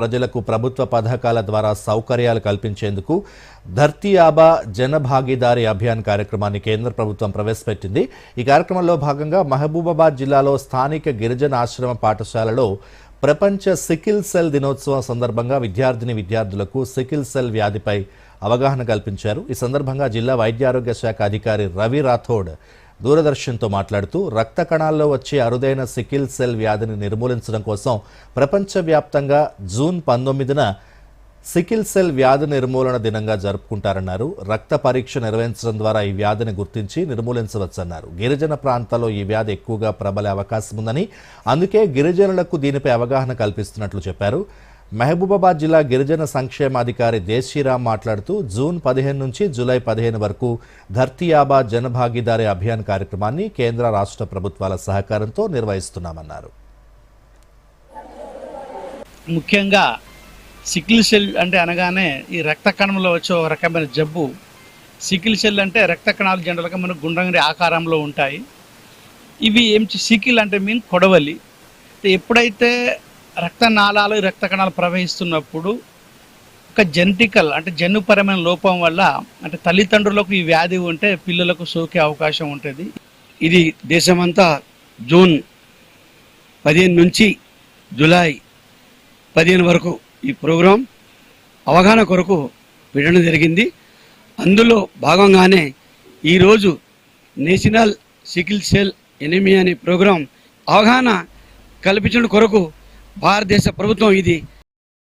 ప్రజలకు ప్రభుత్వ పథకాల ద్వారా సౌకర్యాలు కల్పించేందుకు ధర్తీ ఆబా జన అభియాన్ కార్యక్రమాన్ని కేంద్ర ప్రభుత్వం ప్రవేశపెట్టింది. ఈ కార్యక్రమంలో భాగంగా మహబూబాబాద్ జిల్లాలో స్థానిక గిరిజన ఆశ్రమ పాఠశాలలో ప్రపంచ సికిల్ సెల్ దినోత్సవం సందర్భంగా విద్యార్థిని విద్యార్థులకు సికిల్ సెల్ వ్యాధిపై అవగాహన కల్పించారు. ఈ సందర్భంగా జిల్లా వైద్యారోగ్య శాఖ అధికారి రవి రాథోడ్ దూరదర్శన్తో మాట్లాడుతూ రక్త కణాల్లో వచ్చే అరుదైన సికిల్ సెల్ వ్యాధిని నిర్మూలించడం కోసం ప్రపంచవ్యాప్తంగా జూన్ పంతొమ్మిదిన సికిల్ సెల్ వ్యాధి నిర్మూలన దినంగా జరుపుకుంటారన్నారు. రక్త పరీక్ష నిర్వహించడం ద్వారా ఈ వ్యాధిని గుర్తించి నిర్మూలించవచ్చన్నారు. గిరిజన ప్రాంతాల్లో ఈ వ్యాధి ఎక్కువగా ప్రబలే అవకాశం ఉందని అందుకే గిరిజనులకు దీనిపై అవగాహన కల్పిస్తున్నట్లు చెప్పారు. మహబూబాబాద్ జిల్లా గిరిజన సంక్షేమాధికారి దేశీరామ్ మాట్లాడుతూ జూన్ పదిహేను నుంచి జూలై పదిహేను వరకు ధర్తీ జనభాగీదారి అభియాన్ కార్యక్రమాన్ని కేంద్ర రాష్ట్ర ప్రభుత్వాల సహకారంతో నిర్వహిస్తున్నామన్నారు. ముఖ్యంగా సికిల్ సెల్ అంటే అనగానే ఈ రక్త కణంలో వచ్చే ఒక రకమైన జబ్బు. సికిల్ సెల్ అంటే రక్త కణాలు జనరల్గా మనకు గుండ్రంగి ఆకారంలో ఉంటాయి. ఇవి ఏం చే- సికిల్ అంటే మీన్ కొడవలి. ఎప్పుడైతే రక్త నాళాలు రక్త కణాలు ప్రవహిస్తున్నప్పుడు ఒక జెనటికల్ అంటే జన్యుపరమైన లోపం వల్ల అంటే తల్లిదండ్రులకు ఈ వ్యాధి ఉంటే పిల్లలకు సోకే అవకాశం ఉంటుంది. ఇది దేశమంతా జూన్ పదిహేను నుంచి జూలై పదిహేను వరకు ఈ ప్రోగ్రాం అవగాహన కొరకు పెట్టడం జరిగింది. అందులో భాగంగానే ఈరోజు నేషనల్ సికిల్ సెల్ ఎనిమియా అనే ప్రోగ్రాం అవగాహన కల్పించడం కొరకు భారతదేశ ప్రభుత్వం ఇది.